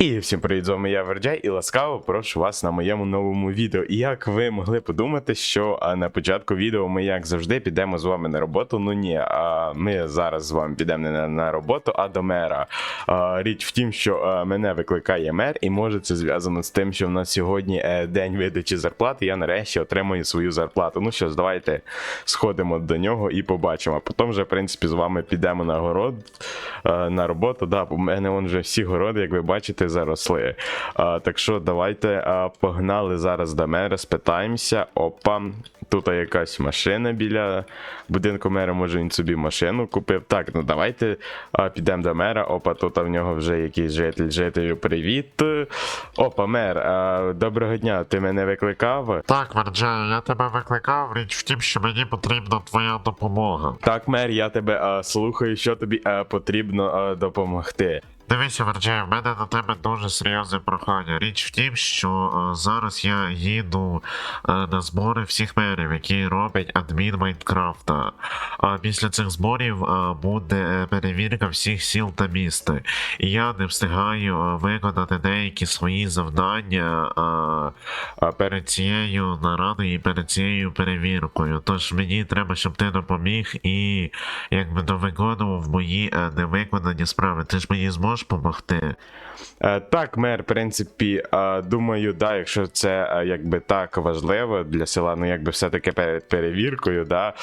І всім привіт, з вами я Верджай, і ласкаво прошу вас на моєму новому відео. І як ви могли подумати, що на початку відео ми, як завжди, підемо з вами на роботу. Ну ні, а ми зараз з вами підемо не на, роботу, а до мера. А, річ в тім, що мене викликає мер, і може це зв'язано з тим, що в нас сьогодні е, день видачі зарплати. Я нарешті отримую свою зарплату. Ну що ж, давайте сходимо до нього і побачимо. А потім вже, в принципі, з вами підемо на город е, на роботу. Да, в мене вон вже всі городи, як ви бачите, заросли. А, так що давайте а, погнали зараз до мера, спитаємося. Опа, тут якась машина біля будинку мера, може він собі машину купив. Так, ну давайте а, підемо до мера. Опа, тут в нього вже якийсь житель. Жителю, привіт. Опа, мер, а, доброго дня, ти мене викликав? Так, Варджай, я тебе викликав. Річ в тім, що мені потрібна твоя допомога. Так, мер, я тебе а, слухаю, що тобі а, потрібно а, допомогти. Дивися, Варджай, в мене на тебе дуже серйозне прохання. Річ в тім, що е, зараз я їду е, на збори всіх мерів, які роблять адмін Майнкрафта. А після цих зборів е, буде перевірка всіх сіл та міст. І я не встигаю е, виконати деякі свої завдання е, е, перед цією нарадою і перед цією перевіркою. Тож мені треба, щоб ти допоміг і якби довиконував мої е, невиконані справи. Ти ж мені зможеш допомогти? Е, Так, мер, в принципі, е, думаю, да, якщо це е, якби так важливо для села, ну якби все-таки перед перевіркою, да,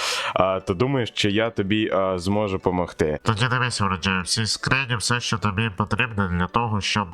то думаю, що я тобі зможу допомогти. Тоді дивися, вроджаю, всі скрині, все, що тобі потрібно для того, щоб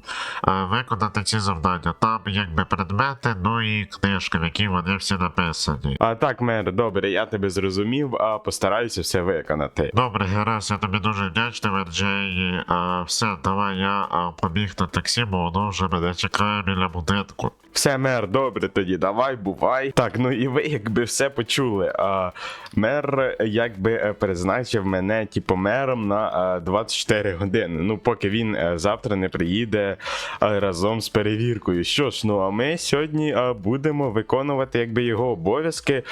виконати ці завдання. Там якби предмети, ну і книжки, в які вони всі написані. А так, мер, добре, я тебе зрозумів, а постараюся все виконати. Добре, гаразд, я тобі дуже вдячний, Верджей. Все, давай я а, побіг на таксі, бо воно вже мене чекає біля будинку. Все, мер, добре тоді, давай, бувай. Так, ну і ви якби все почули. А, мер якби е, призначив мене, типу, мером на е, 24 години. Ну, поки він е, завтра не приїде е, разом з перевіркою. Що ж, ну а ми сьогодні е, будемо виконувати якби його обов'язки е,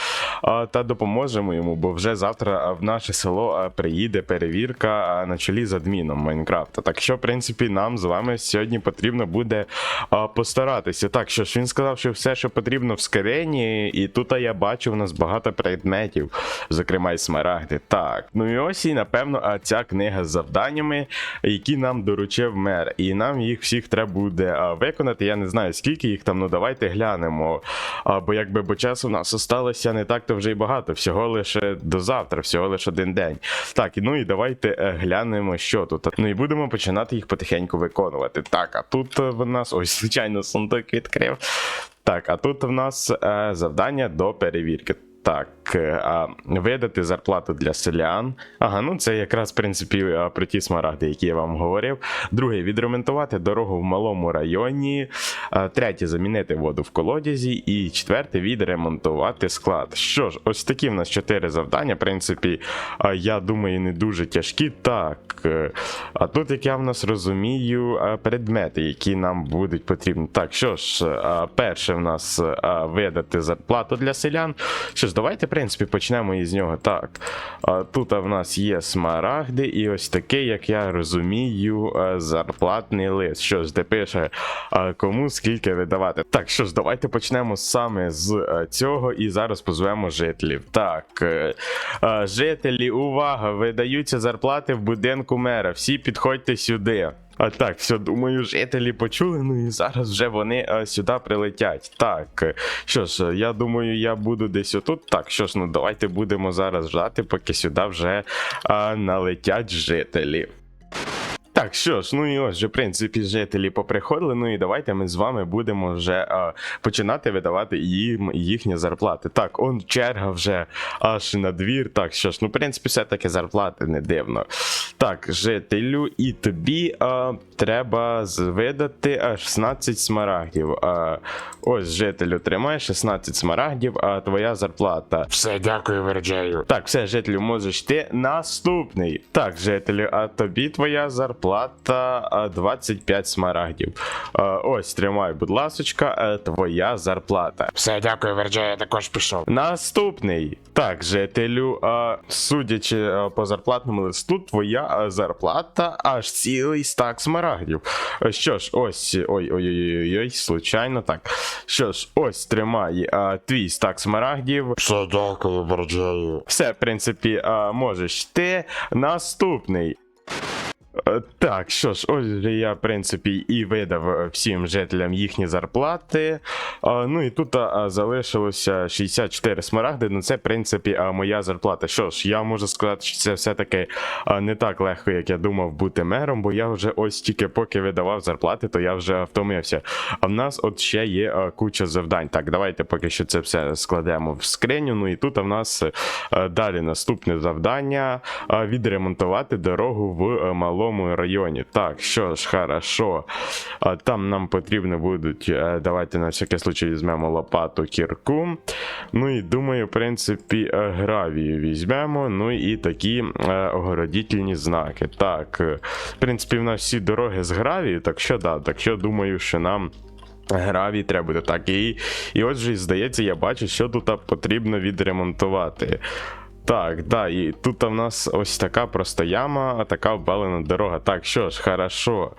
та допоможемо йому, бо вже завтра е, в наше село е, приїде перевірка е, на чолі з адміном Майнкрафта. Так що, в принципі, нам з вами сьогодні потрібно буде е, постаратися. Так, що ж він сказав, що все, що потрібно в скрині, і тут я бачу, у нас багато предметів, зокрема й смарагди. Так, ну і ось і напевно а ця книга з завданнями, які нам доручив мер. І нам їх всіх треба буде а, виконати. Я не знаю, скільки їх там, ну давайте глянемо. А, бо якби бо часу в нас осталося не так-то вже й багато, всього лише до завтра, всього лише один день. Так, ну і давайте е, глянемо, що тут. Ну і будемо починати їх потихеньку виконувати. Так, а тут е, в нас ось, звичайно, сундук відкрив. Так, а тут в нас е, завдання до перевірки. Так, е, а, видати зарплату для селян. Ага, ну це якраз в принципі е, про ті смарагди, які я вам говорив. Друге, відремонтувати дорогу в малому районі. Е, Третє, замінити воду в колодязі. І четверте, відремонтувати склад. Що ж, ось такі в нас чотири завдання. В принципі, я думаю, не дуже тяжкі. Так. А тут, як я в нас розумію, предмети, які нам будуть потрібні. Так, що ж, перше в нас видати зарплату для селян. Що ж, давайте, в принципі, почнемо із нього. Так. Тут в нас є смарагди, і ось такий, як я розумію, е, зарплатний лист. Що ж, де пише, кому скільки видавати. Так, що ж, давайте почнемо саме з е, цього і зараз позвемо жителів. Так, е, жителі, увага! Видаються зарплати в будинку мера. Всі підходьте сюди. А так, все, думаю, жителі почули, ну і зараз вже вони а, сюди прилетять. Так, е, що ж, е, я думаю, я буду десь отут. Так, що ж, ну давайте будемо зараз ждати, поки сюди вже а, налетять жителі. Так, що ж, ну і ось вже, в принципі, жителі поприходили. Ну і давайте ми з вами будемо вже е, починати видавати їм їхні зарплати. Так, он черга вже аж на двір. Так, що ж, ну, в принципі, все-таки зарплати не дивно. Так, жителю, і тобі е, треба видати е, 16 смарагдів. Е, ось, жителю, тримай 16 смарагдів, а твоя зарплата. Все, дякую, Верджею. Так, все, жителю, можеш ти наступний. Так, жителю, а тобі твоя зарплата зарплата 25 смарагдів. А, ось, тримай, будь ласочка, е, твоя зарплата. Все, дякую, Верджа, я також пішов. Наступний. Так, жителю, судячи по зарплатному листу, твоя зарплата аж цілий стак смарагдів. Е, Що ж, ось, ой-ой-ой, случайно так. Що ж, ось тримай твій стак смарагдів. Все, дякую, Верджею. Все, в принципі, можеш ти. Наступний. Е, Так, що ж, ось я, в принципі, і видав е, всім жителям їхні зарплати. Ну і тут залишилося 64 смарагди. Ну це, в принципі, моя зарплата. Що ж, я можу сказати, що це все-таки не так легко, як я думав бути мером, бо я вже ось тільки поки видавав зарплати, то я вже втомився. А в нас от ще є куча завдань. Так, давайте поки що це все складемо в скриню. Ну і тут в нас е, далі наступне завдання е, відремонтувати дорогу в е, малому районі. Так, що ж, хорошо. Там нам потрібно будуть. е, Давайте на всякий случай візьмемо лопату кірку. Ну і думаю, в принципі, е, гравію візьмемо. Ну і такі е, огородітельні знаки. Так, в принципі, в нас всі дороги з гравію, так що да, так що думаю, що нам. Гравій треба буде так. І, і от же, здається, я бачу, що тут потрібно відремонтувати. Так, да, і тут в нас ось така просто яма, а така обвалена дорога. Так, що ж, хорошо.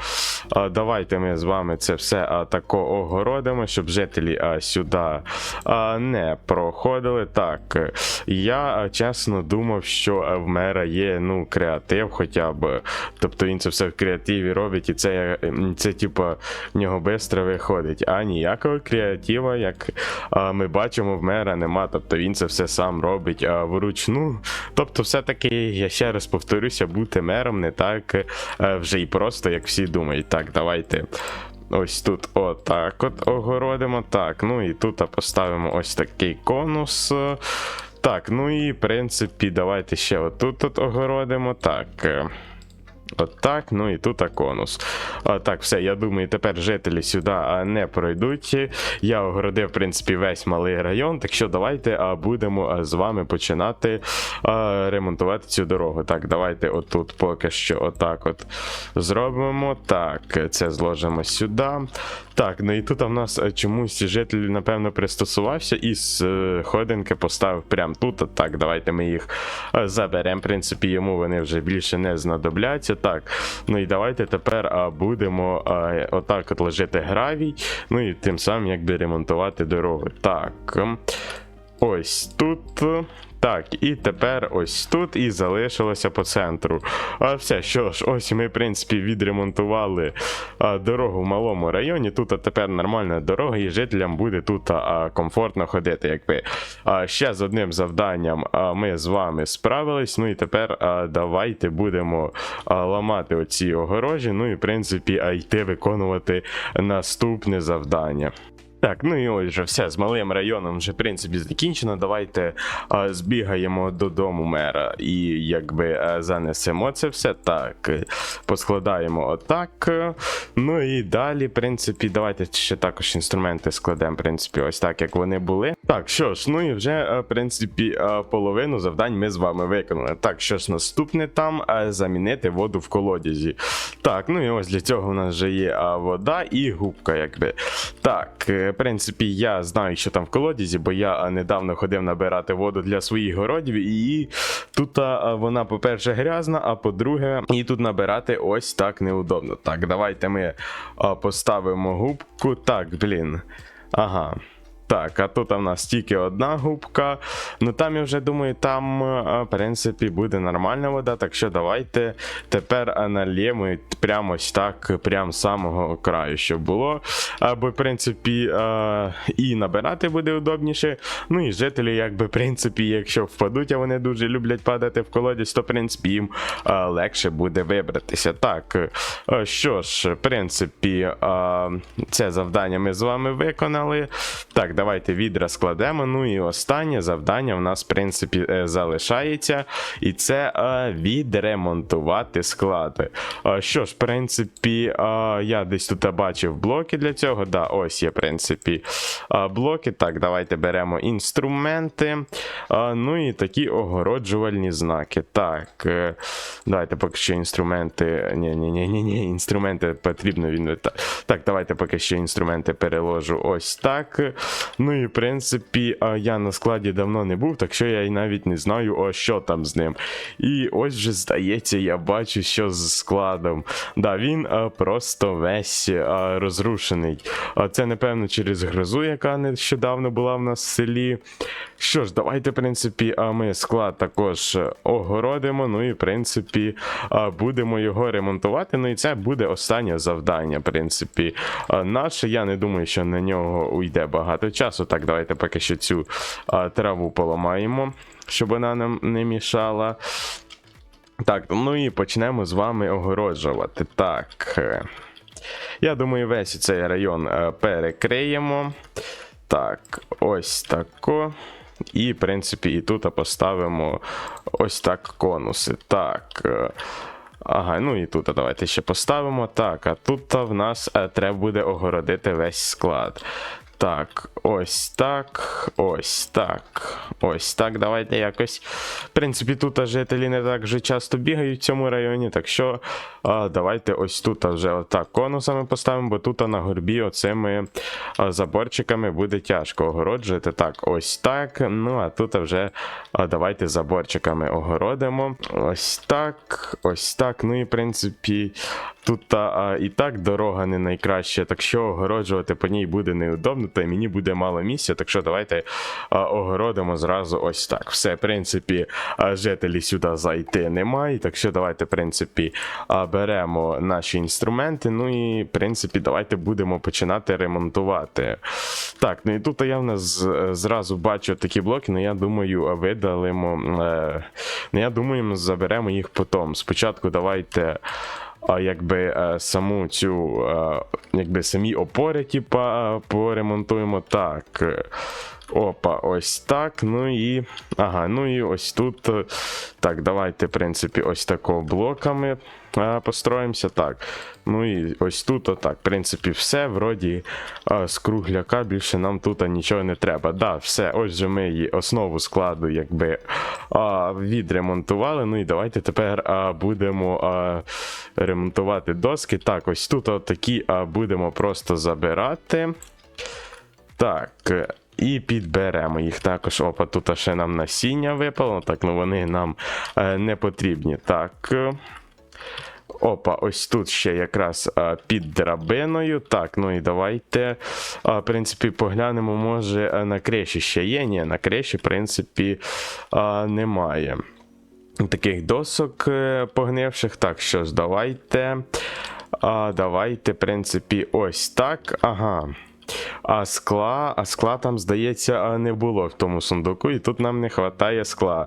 А, давайте ми з вами це все а, тако огородимо, щоб жителі а, сюди а, не проходили. Так, я а, чесно думав, що в мера є ну, креатив хоча б. Тобто він це все в креативі робить, і це, це типа, в нього швидко виходить. А ніякого креатива, як а, ми бачимо, в мера нема. Тобто він це все сам робить а, вручну. Тобто, все-таки, я ще раз повторюся, бути мером не так е, вже і просто, як всі думають. Так, давайте. Ось тут отак от огородимо. Так, ну і тут поставимо ось такий конус. Так, ну і в принципі, давайте ще отут от огородимо. Так. Е, От ну і тут конус. Так, все, я думаю, тепер жителі сюди не пройдуть. Я огородив, в принципі, весь малий район. Так що давайте будемо з вами починати ремонтувати цю дорогу. Так, давайте отут поки що отак от зробимо. Так, це зложимо сюди. Так, ну і тут в нас чомусь житель, напевно, пристосувався і з е, ходинки поставив прямо тут. Так, давайте ми їх заберемо. В принципі, йому вони вже більше не знадобляться. Так, ну і давайте тепер а, будемо а, отак от лежити гравій, ну і тим самим якби ремонтувати дороги. Так. ем, Ось тут. Так, і тепер ось тут і залишилося по центру. А все, що ж, ось ми, в принципі, відремонтували а, дорогу в малому районі. Тут а тепер нормальна дорога, і жителям буде тут а, комфортно ходити. Якби. А, ще з одним завданням а, ми з вами справились. Ну і тепер а, давайте будемо а, ламати оці огорожі. Ну і в принципі, а, йти виконувати наступне завдання. Так, ну і ось же все з малим районом вже в принципі закінчено. Давайте а, збігаємо додому мера і якби а, занесемо це все так. е, Поскладаємо отак. е, Ну і далі, в принципі, давайте ще також інструменти складемо, в принципі, ось так, як вони були. Так, що ж, ну і вже, е, в принципі, е, половину завдань ми з вами виконали. Так, що ж, наступне там е, замінити воду в колодязі. Так, ну і ось для цього у нас вже є вода і губка, якби. Так, е, принципі, я знаю, що там в колодязі, бо я недавно ходив набирати воду для своїх городів, і тут вона, по-перше, грязна, а по-друге, і тут набирати ось так неудобно. Так, давайте ми поставимо губку. Так, блін. Ага. Так, а тут у нас тільки одна губка. Ну там я вже думаю, там, е, в принципі, буде нормальна вода. Так що давайте тепер налємо прямо ось так, прямо з самого краю, щоб було. Або, в принципі, е, і набирати буде удобніше. Ну і жителі, якби, в принципі, якщо впадуть, а вони дуже люблять падати в колодязь, то, в принципі, їм е, легше буде вибратися. Так, що ж, в принципі, це завдання ми з вами виконали. Так, давайте відра складемо. Ну і останнє завдання в нас, в принципі, е, залишається. І це е, відремонтувати склади. Е, що ж, в принципі, я десь тут бачив блоки для цього. Да, ось є, в принципі, блоки. Так, давайте беремо інструменти. Ну і такі огороджувальні знаки. Так, давайте поки що інструменти. Ні, ні, ні, ні, ні, інструменти потрібно він. Так, давайте поки що інструменти переложу ось так. Ну і в принципі, я на складі давно не був, так що я й навіть не знаю, о, що там з ним. І ось вже здається, я бачу, що з складом. Да, він просто весь розрушений. Це, напевно, через грозу, яка нещодавно була в нас в селі. Що ж, давайте, в принципі, ми склад також е, огородимо. Ну і в принципі, будемо його ремонтувати. Ну і це буде останнє завдання, в принципі. Наше, я не думаю, що на нього уйде багато часу. Так, давайте поки що цю а, траву поламаємо, щоб вона нам не мішала. Так, ну і почнемо з вами огороджувати. Так. е, Я думаю, весь цей район е, перекриємо. Так, ось тако. І, в принципі, і тут поставимо ось так конуси. Так. е, Ага, ну і тут давайте ще поставимо. Так, а тут в нас треба буде огородити весь склад. Так, ось так, ось так, ось так. Давайте якось. В принципі, тут жителі не так вже часто бігають в цьому районі, так що а, давайте ось тут вже отак конусами поставимо, бо тут на горбі оцими а, заборчиками буде тяжко огороджувати. Так, ось так. Ну, а тут вже а, давайте заборчиками огородимо. Ось так, ось так. Ну і в принципі, тут а, і так дорога не найкраща, так що огороджувати по ній буде неудобно, та мені буде мало місця. Так що давайте а, огородимо зразу ось так. Все, в принципі, а, жителі сюди зайти немає. Так що давайте, в принципі, а, беремо наші інструменти. Ну і в принципі, давайте будемо починати ремонтувати. Так, ну і тут я в нас зразу бачу такі блоки, ну я думаю, видалимо. Е, ну я думаю, заберемо їх потім. Спочатку давайте. Якби е, саму цю, е, якби самі опори, типа, е, поремонтуємо так. Опа, ось так. Ну і. Ага, ну і ось тут. Так, давайте, в принципі, ось такого блоками построїмося. Так. Ну і ось тут, отак. В принципі, все. Вроді з кругляка більше нам тут нічого не треба. Да, все, ось же ми її основу складу, якби відремонтували. Ну і давайте тепер будемо ремонтувати доски. Так, ось тут такі будемо просто забирати. Так. І підберемо їх також. Опа, тут ще нам насіння випало. Так, ну вони нам е, не потрібні. Так. Е, Опа, ось тут ще якраз а, під драбиною. Так, ну і давайте. А, в принципі, поглянемо, може на криші ще є. Ні, на криші, в принципі, а, немає. Таких досок е, погнивших. Так, що ж, давайте. А, давайте, в принципі, ось так. Ага. А скла, а скла там, здається, не було в тому сундуку, і тут нам не вистачає скла.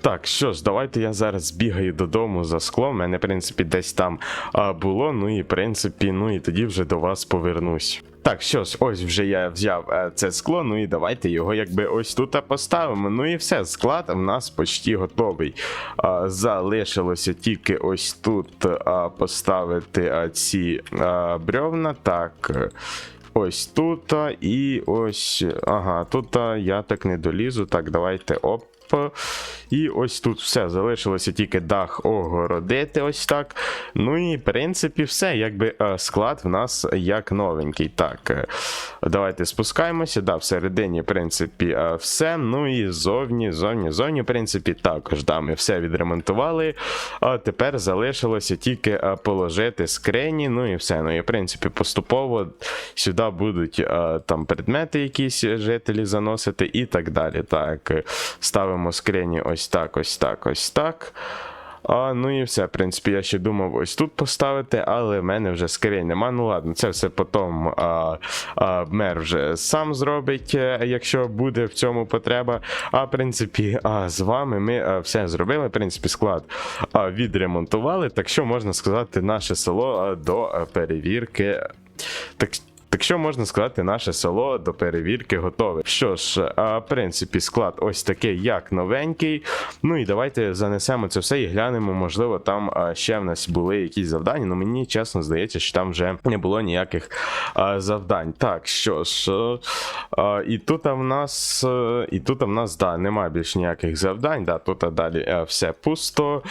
Так, що ж, давайте я зараз збігаю додому за склом. У мене, в принципі, десь там а, було. Ну і в принципі, ну і тоді вже до вас повернусь. Так, що ж, ось вже я взяв е, це скло, ну і давайте його якби ось тут поставимо. Ну і все, склад в нас почти готовий. А, залишилося тільки ось тут а, поставити а, ці а, бревна. Так. Ось тут і ось. Ага, тут я так не долізу. Так, давайте оп. І ось тут все. Залишилося тільки дах огородити, ось так. Ну і в принципі все. Якби е, склад в нас як новенький. Так, е, давайте спускаємося. Да, всередині, в принципі, е, все. Ну і зовні, зовні, зовні, в принципі, також. Да, ми все відремонтували. А тепер залишилося тільки положити скрині. Ну і все. Ну і в принципі, поступово сюди будуть там предмети якісь жителі заносити і так далі. Так, е, ставимо скрині ось так, ось так, ось так. А, ну і все, в принципі, я ще думав ось тут поставити, але в мене вже скринь нема. Ну ладно, це все потім а, а, мер вже сам зробить, е, якщо буде в цьому потреба. А в принципі, а, з вами ми а, все зробили. В принципі, склад а, відремонтували. Так що можна сказати, наше село а, до а, перевірки. Так, Так що можна сказати, наше село до перевірки готове. Що ж, в принципі, склад ось такий, як новенький. Ну і давайте занесемо це все і глянемо. Можливо, там ще в нас були якісь завдання. Ну мені чесно здається, що там вже не було ніяких завдань. Так, що ж, і тут в нас, і тут в нас, да, немає більш ніяких завдань. Да, тут далі е, все пусто.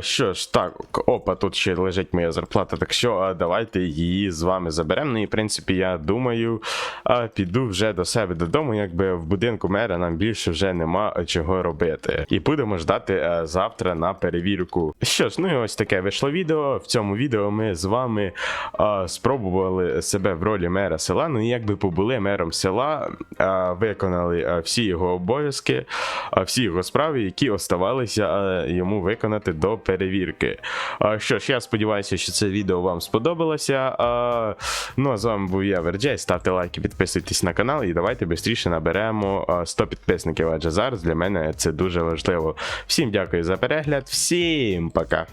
Що ж, так, опа, тут ще лежить моя зарплата, так що давайте її з вами заберемо. Ну і в принципі, я думаю, а, піду вже до себе додому, якби в будинку мера нам більше вже нема чого робити. І будемо ждати а, завтра на перевірку. Що ж, ну і ось таке вийшло відео. В цьому відео ми з вами а, спробували себе в ролі мера села. Ну і якби побули мером села, а, виконали а, всі його обов'язки, а, всі його справи, які оставалися а, йому виконати до перевірки. А, що ж, я сподіваюся, що це відео вам сподобалося. А, ну а з вами був я, Верджей. Ставте лайки, підписуйтесь на канал і давайте швидше наберемо 100 підписників, адже зараз для мене це дуже важливо. Всім дякую за перегляд, всім пока.